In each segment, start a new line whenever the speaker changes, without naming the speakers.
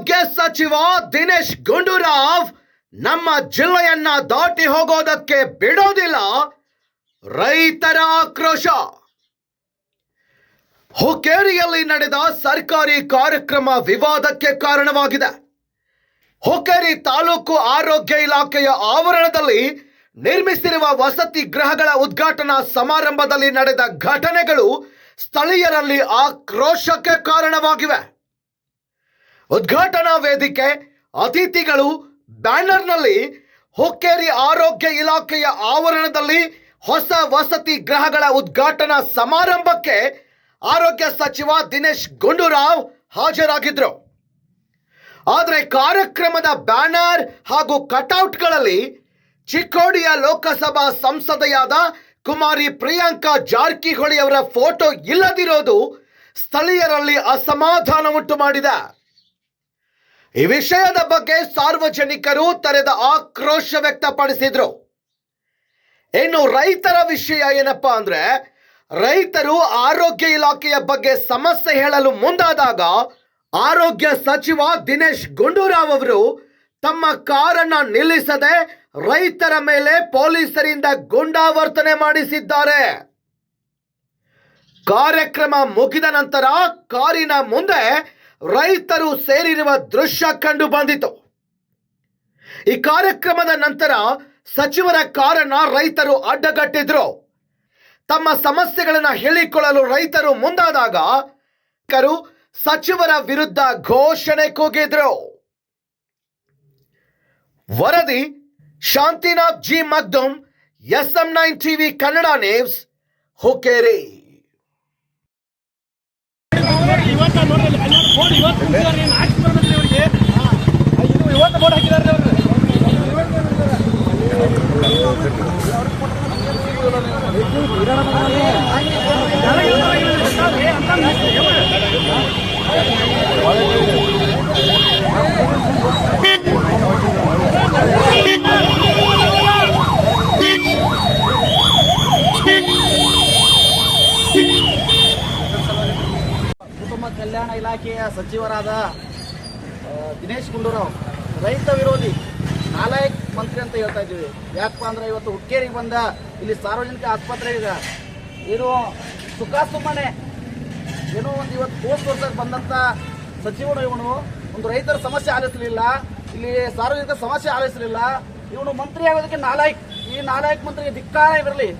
ಆರೋಗ್ಯ ಸಚಿವ ದಿನೇಶ್ ಗುಂಡೂರಾವ್ ನಮ್ಮ ಜಿಲ್ಲೆಯನ್ನ ದಾಟಿ ಹೋಗೋದಕ್ಕೆ ಬಿಡೋದಿಲ್ಲ. ರೈತರ ಆಕ್ರೋಶ. ಹುಕ್ಕೇರಿಯಲ್ಲಿ ನಡೆದ ಸರ್ಕಾರಿ ಕಾರ್ಯಕ್ರಮ ವಿವಾದಕ್ಕೆ ಕಾರಣವಾಗಿದೆ. ಹುಕ್ಕೇರಿ ತಾಲೂಕು ಆರೋಗ್ಯ ಇಲಾಖೆಯ ಆವರಣದಲ್ಲಿ ನಿರ್ಮಿಸಿರುವ ವಸತಿ ಗೃಹಗಳ ಉದ್ಘಾಟನಾ ಸಮಾರಂಭದಲ್ಲಿ ನಡೆದ ಘಟನೆಗಳು ಸ್ಥಳೀಯರಲ್ಲಿ ಆಕ್ರೋಶಕ್ಕೆ ಕಾರಣವಾಗಿವೆ. ಉದ್ಘಾಟನಾ ವೇದಿಕೆ, ಅತಿಥಿಗಳು ಬ್ಯಾನರ್ನಲ್ಲಿ ಹುಕ್ಕೇರಿ ಆರೋಗ್ಯ ಇಲಾಖೆಯ ಆವರಣದಲ್ಲಿ ಹೊಸ ವಸತಿ ಗೃಹಗಳ ಉದ್ಘಾಟನಾ ಸಮಾರಂಭಕ್ಕೆ ಆರೋಗ್ಯ ಸಚಿವ ದಿನೇಶ್ ಗುಂಡೂರಾವ್ ಹಾಜರಾಗಿದ್ರು. ಆದರೆ ಕಾರ್ಯಕ್ರಮದ ಬ್ಯಾನರ್ ಹಾಗೂ ಕಟೌಟ್ಗಳಲ್ಲಿ ಚಿಕ್ಕೋಡಿಯ ಲೋಕಸಭಾ ಸಂಸದೆಯಾದ ಕುಮಾರಿ ಪ್ರಿಯಾಂಕಾ ಜಾರಕಿಹೊಳಿ ಅವರ ಫೋಟೋ ಇಲ್ಲದಿರೋದು ಸ್ಥಳೀಯರಲ್ಲಿ ಅಸಮಾಧಾನ ಉಂಟು ಮಾಡಿದೆ ಈ ವಿಷಯದ ಬಗ್ಗೆ ಸಾರ್ವಜನಿಕರು ತೆರೆದ ಆಕ್ರೋಶ ವ್ಯಕ್ತಪಡಿಸಿದ್ರು. ಇನ್ನು ರೈತರ ವಿಷಯ ಏನಪ್ಪಾ ಅಂದ್ರೆ, ರೈತರು ಆರೋಗ್ಯ ಇಲಾಖೆಯ ಬಗ್ಗೆ ಸಮಸ್ಯೆ ಹೇಳಲು ಮುಂದಾದಾಗ, ಆರೋಗ್ಯ ಸಚಿವ ದಿನೇಶ್ ಗುಂಡೂರಾವ್ ಅವರು ತಮ್ಮ ಕಾರನ್ನ ನಿಲ್ಲಿಸದೆ ರೈತರ ಮೇಲೆ ಪೊಲೀಸರಿಂದ ಗುಂಡಾವರ್ತನೆ ಮಾಡಿಸಿದ್ದಾರೆ. ಕಾರ್ಯಕ್ರಮ ಮುಗಿದ ನಂತರ ಕಾರಿನ ಮುಂದೆ ರೈತರು ಸೇರಿರುವ ದೃಶ್ಯ ಕಂಡು ಬಂದಿತು. ಈ ಕಾರ್ಯಕ್ರಮದ ನಂತರ ಸಚಿವರ ಕಾರಣ ರೈತರು ಅಡ್ಡಗಟ್ಟಿದ್ರು. ತಮ್ಮ ಸಮಸ್ಯೆಗಳನ್ನ ಹೇಳಿಕೊಳ್ಳಲು ರೈತರು ಮುಂದಾದಾಗ ಸಚಿವರ ವಿರುದ್ಧ ಘೋಷಣೆ ಕೂಗಿದ್ರು. ವರದಿ, Shantinath G Magdum S M nine TV Kannada news, Hukkeri.
ಇವತ್ತು ನೋಡಿಲ್ಲ ಹನ್ನೆರಡು ಬೋರ್ಡ್ ಇವತ್ತು ಮುಗಿಸಿದಾರೆ ಏನು ಹಾಕಿ ಬರ್ಬೇಕ್ರಿ ಇವರಿಗೆ ಇದು ಇವತ್ತು ಬೋರ್ಡ್ ಹಾಕಿದಾರೆ ಅವ್ರು
ಕುಟುಂಬ ಕಲ್ಯಾಣ ಇಲಾಖೆಯ ಸಚಿವರಾದ ದಿನೇಶ್ ಗುಂಡೂರಾವ್. ರೈತ ವಿರೋಧಿ ನಾಲಾಯಕ್ ಮಂತ್ರಿ ಅಂತ ಹೇಳ್ತಾ ಇದ್ದೀವಿ. ಯಾಕಪ್ಪ ಅಂದ್ರೆ ಇವತ್ತು ಹುಕ್ಕೇರಿಗೆ ಬಂದ ಇಲ್ಲಿ ಸಾರ್ವಜನಿಕ ಆಸ್ಪತ್ರೆ ಇದೆ ಏನು ಸುಖ ಸುಮ್ಮನೆ ಏನೋ ಒಂದು ಇವತ್ತು ಪೋಸ್ಟ್ ವರ್ಷಕ್ಕೆ ಬಂದಂತ ಸಚಿವನು ಇವನು. ಒಂದು ರೈತರ ಸಮಸ್ಯೆ ಆಲಿಸಲಿಲ್ಲ. ಇಲ್ಲಿ ಸಾರ್ವಜನಿಕ ಸಮಸ್ಯೆ ಆಲಿಸಲಿಲ್ಲ. ಇವನು ಮಂತ್ರಿ ಆಗೋದಕ್ಕೆ ನಾಲಾಯಕ್, ಈ ನಾಲಾಯಕ್ ಮಂತ್ರಿಗೆ ಧಿಕ್ಕಾರ ಇರಲಿ.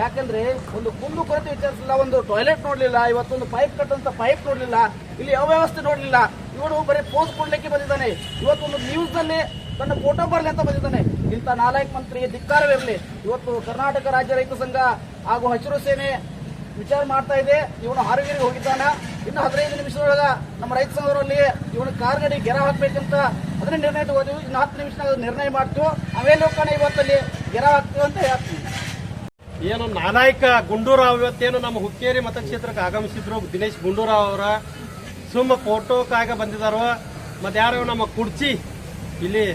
ಯಾಕಂದ್ರೆ ಒಂದು ಕುಂದು ಕೊರತೆ ವಿಚಾರಿಸಲಿಲ್ಲ ಒಂದು ಟಾಯ್ಲೆಟ್ ನೋಡಲಿಲ್ಲ, ಇವತ್ತೊಂದು ಪೈಪ್ ಕಟ್ಟಂತ ಪೈಪ್ ನೋಡಲಿಲ್ಲ, ಇಲ್ಲಿ ಯಾವ ವ್ಯವಸ್ಥೆ ನೋಡಲಿಲ್ಲ. ಇವನು ಬರೀ ಪೋಸ್ ಕೊಡ್ಲಿಕ್ಕೆ ಬಂದಿದ್ದಾನೆ. ಇವತ್ತೊಂದು ನ್ಯೂಸ್ನಲ್ಲಿ ತನ್ನ ಫೋಟೋ ಬರಲಿ ಅಂತ ಬಂದಿದ್ದಾನೆ. ಇಂಥ ನಾಲಾಯಕ್ ಮಂತ್ರಿಗೆ ಧಿಕ್ಕಾರವಿರಲಿ ಇವತ್ತು ಕರ್ನಾಟಕ ರಾಜ್ಯ ರೈತ ಸಂಘ ಹಾಗೂ ಹಸಿರು ಸೇನೆ ವಿಚಾರ ಮಾಡ್ತಾ ಇದೆ. ಇವನು ಹಾರಗಿರಿಗೆ ಹೋಗಿದ್ದಾನ. ಇನ್ನು ಹದಿನೈದು ನಿಮಿಷದೊಳಗ ನಮ್ಮ ರೈತ ಸಂಘದಲ್ಲಿ ಇವನು ಕಾರ್ ಗಡಿ ಗೆರ ಹಾಕ್ಬೇಕಂತ ಅದನ್ನ ನಿರ್ಣಯ ತಗೋದು ಇನ್ನು ಹತ್ತು ನಿಮಿಷದಾಗ ನಿರ್ಣಯ ಮಾಡ್ತೀವಿ. ಅವೇ ಹೋಗೋಣ ಇವತ್ತಲ್ಲಿ ಗೆರ ಹಾಕ್ತೀವಿ ಅಂತ ಹೇಳ್ತೀವಿ.
ಏನು ನಾನಾಯ್ಕ ಗುಂಡೂರಾವ್ ಇವತ್ತೇನು ನಮ್ಮ ಹುಕ್ಕೇರಿ ಮತಕ್ಷೇತ್ರಕ್ಕೆ ಆಗಮಿಸಿದ್ರು. ದಿನೇಶ್ ಗುಂಡೂರಾವ್ ಅವರ ಸುಮ್ಮ ಫೋಟೋಕ್ಕಾಗ ಬಂದಿದ್ದಾರೋ ಮತ್ತೆ ಯಾರು ನಮ್ಮ ಕುಡ್ಚಿ. ಇಲ್ಲಿ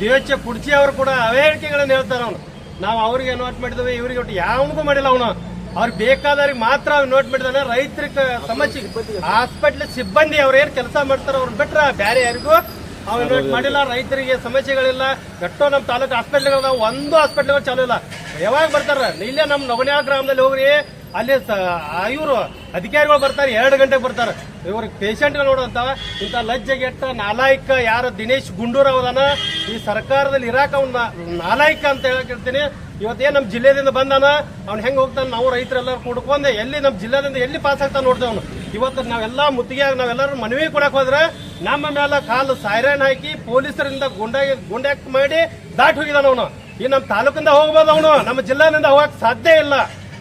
ದಿವಚ ಕುಡ್ಚಿ ಅವರು ಕೂಡ ಅವೇಳಿಕೆಗಳನ್ನು ಹೇಳ್ತಾರೆ ಅವನು. ನಾವು ಅವ್ರಿಗೆ ನೋಟ್ ಮಾಡಿದ್ವಿ ಇವ್ರಿಗೆ ಒಟ್ಟು ಯಾವನಿಗೂ ಮಾಡಿಲ್ಲ ಅವನು. ಅವ್ರಿಗೆ ಬೇಕಾದವ್ರಿಗೆ ಮಾತ್ರ ಅವ್ನು ನೋಟ್ ಮಾಡಿದಾನೆ ರೈತರಿಗೆ ಸಮಸ್ಯೆ ಹಾಸ್ಪಿಟ್ಲ್ ಸಿಬ್ಬಂದಿ ಅವ್ರು ಏನು ಕೆಲಸ ಮಾಡ್ತಾರೆ ಅವ್ರನ್ನ ಬಿಟ್ರೆ ಬೇರೆ ಯಾರಿಗೂ ಅವ್ರು ನೋಟ್ ಮಾಡಿಲ್ಲ ರೈತರಿಗೆ ಸಮಸ್ಯೆಗಳಿಲ್ಲ. ಎಷ್ಟೋ ನಮ್ಮ ತಾಲೂಕು ಹಾಸ್ಪಿಟ್ಲ್ಗಳು ಒಂದು ಹಾಸ್ಪಿಟ್ಲ್ಗಳು ಚಾಲೂ ಇಲ್ಲ. ಯಾವಾಗ ಬರ್ತಾರ? ಇಲ್ಲೇ ನಮ್ಮ ನವನ್ಯಾ ಗ್ರಾಮದಲ್ಲಿ ಹೋಗ್ರಿ ಅಲ್ಲಿ ಇವರು ಅಧಿಕಾರಿಗಳು ಬರ್ತಾರೆ ಎರಡು ಗಂಟೆಗೆ ಬರ್ತಾರೆ. ಇವ್ರಿಗೆ ಪೇಷಂಟ್ಗಳು ನೋಡುವಂತ ಇಂಥ ಲಜ್ಜೆಗೆಟ್ಟ ನಾಲಾಯಕ ಯಾರು ದಿನೇಶ್ ಗುಂಡೂರಾವ್ ಅದಾನ ಈ ಸರ್ಕಾರದಲ್ಲಿ ಇರಾಕ ಅವ್ನ ನಾಲಾಯಕ ಅಂತ ಹೇಳ್ತಿರ್ತೀನಿ ಇವತ್ತೇನ್ ನಮ್ಮ ಜಿಲ್ಲೆದಿಂದ ಬಂದಾನ ಅವ್ನು ಹೆಂಗೆ ಹೋಗ್ತಾನೆ ನಾವು ರೈತರೆಲ್ಲರೂ ಕುಡ್ಕೊಂಡೆ ಎಲ್ಲಿ ನಮ್ಮ ಜಿಲ್ಲೆದಿಂದ ಎಲ್ಲಿ ಪಾಸ್ ಆಗ್ತಾನೆ ನೋಡ್ದೆ ಅವನು. ಇವತ್ತು ನಾವೆಲ್ಲ ಮುತ್ತಿಗೆಯಾಗಿ ನಾವೆಲ್ಲರೂ ಮನವಿ ಕೊಡಕ್ಕೆ ಹೋದ್ರೆ ನಮ್ಮ ಮೇಲೆ ಕಾಲು ಸೈರನ್ ಹಾಕಿ ಪೊಲೀಸರಿಂದ ಗುಂಡಾಗಿ ಗುಂಡಾಕ್ಟ್ ಮಾಡಿ ದಾಟಿ ಹೋಗಿದಾನ ಅವನು. ಈ ನಮ್ಮ ತಾಲೂಕಿಂದ ಹೋಗ್ಬೋದು ಅವನು. ನಮ್ಮ ಜಿಲ್ಲೆಯಿಂದ ಹೋಗಕ್ಕೆ ಸಾಧ್ಯ ಇಲ್ಲ.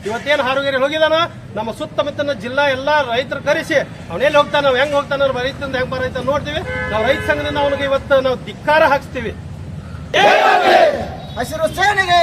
ಇವತ್ತೇನು ಹಾರುಗೇರಿ ಹೋಗಿದಾನ ನಮ್ಮ ಸುತ್ತಮುತ್ತಲಿನ ಜಿಲ್ಲಾ ಎಲ್ಲಾ ರೈತರು ಕರೆಸಿ ಅವನೆಲ್ಲಿ ಹೋಗ್ತಾನ ನಾವು ಹೆಂಗೆ ಹೋಗ್ತಾನ ರೈತರಿಂದ ಹೆಂಗ್ ಬರೈತ ನೋಡ್ತೀವಿ. ನಾವು ರೈತ ಸಂಘದಿಂದ ಅವನಿಗೆ ಇವತ್ತು ನಾವು ಧಿಕ್ಕಾರ ಹಾಕ್ಸ್ತೀವಿ.
ಹಸಿರು ಸೇನೆಗೆ